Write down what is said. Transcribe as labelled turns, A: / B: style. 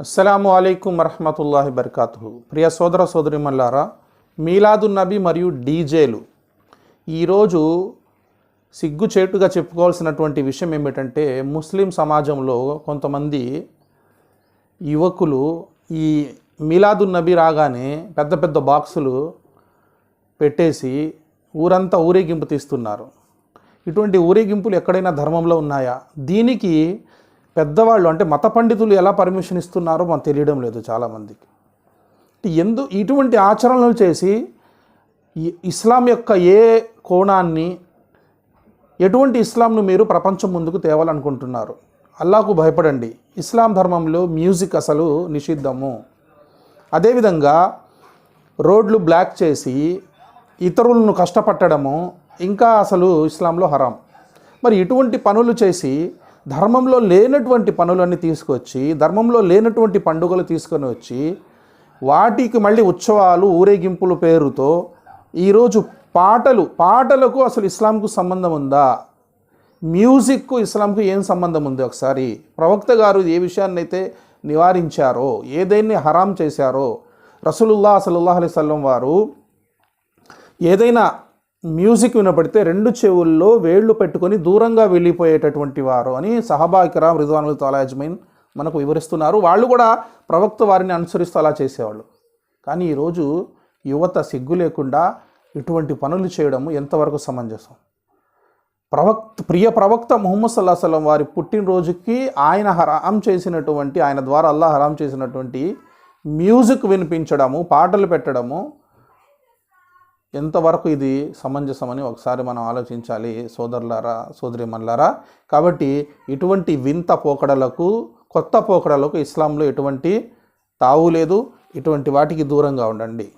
A: అస్సలాము అలైకుం వరహమతుల్లాహి బర్కాతు ప్రియ సోదర సోదరిమల్లారా మీలాదు నబీ మరియు డీజేలు ఈరోజు సిగ్గుచేటుగా చెప్పుకోవాల్సినటువంటి విషయం ఏమిటంటే ముస్లిం సమాజంలో కొంతమంది యువకులు ఈ మీలాదు నబీ రాగానే పెద్ద పెద్ద బాక్సులు పెట్టేసి ఊరంతా ఊరేగింపు తీస్తున్నారు. ఇటువంటి ఊరేగింపులు ఎక్కడైనా ధర్మంలో ఉన్నాయా? దీనికి పెద్దవాళ్ళు అంటే మత పండితులు ఎలా పర్మిషన్ ఇస్తున్నారో మనకు తెలియడం లేదు చాలామందికి. ఎందు ఇటువంటి ఆచరణలు చేసి ఇస్లాం యొక్క ఏ కోణాన్ని ఎటువంటి ఇస్లాంను మీరు ప్రపంచం ముందుకు తేవాలనుకుంటున్నారు? అల్లాకు భయపడండి. ఇస్లాం ధర్మంలో మ్యూజిక్ అసలు నిషిద్ధము. అదేవిధంగా రోడ్లు బ్లాక్ చేసి ఇతరులను కష్టపట్టడము ఇంకా అసలు ఇస్లాంలో హరాం. మరి ఇటువంటి పనులు చేసి ధర్మంలో లేనటువంటి పనులన్నీ తీసుకొచ్చి ధర్మంలో లేనటువంటి పండుగలు తీసుకొని వచ్చి వాటికి మళ్ళీ ఉత్సవాలు ఊరేగింపుల పేరుతో ఈరోజు పాటలు పాటలకు అసలు ఇస్లాంకు సంబంధం ఉందా? మ్యూజిక్కు ఇస్లాంకు ఏం సంబంధం ఉంది ఒకసారి? ప్రవక్త గారు ఏ విషయాన్ని అయితే నివారించారో ఏదైనా హరాం చేశారో రసూలుల్లా సల్లాహ్ అలైవల్లం వారు ఏదైనా మ్యూజిక్ వినపడితే రెండు చెవుల్లో వేళ్ళు పెట్టుకొని దూరంగా వెళ్ళిపోయేటటువంటి వారు అని సహబాకిరామ్ రిద్వానుల్ తాలాజ్మైన్ మనకు వివరిస్తున్నారు. వాళ్ళు కూడా ప్రవక్త వారిని అనుసరిస్తూ అలా చేసేవాళ్ళు. కానీ ఈరోజు యువత సిగ్గు లేకుండా ఇటువంటి పనులు చేయడము ఎంతవరకు సమంజసం? ప్రవక్త ప్రియ ప్రవక్త ముహమ్మద్ సల్లా సలం వారి పుట్టినరోజుకి ఆయన హరాం చేసినటువంటి ఆయన ద్వారా అల్లా హరాం చేసినటువంటి మ్యూజిక్ వినిపించడము పాటలు పెట్టడము ఎంతవరకు ఇది సమంజసమని ఒకసారి మనం ఆలోచించాలి సోదరులారా సోదరిమన్లారా కాబట్టి ఇటువంటి వింత పోకడలకు కొత్త పోకడలకు ఇస్లాంలో ఎటువంటి తావు లేదు. ఇటువంటి వాటికి దూరంగా ఉండండి.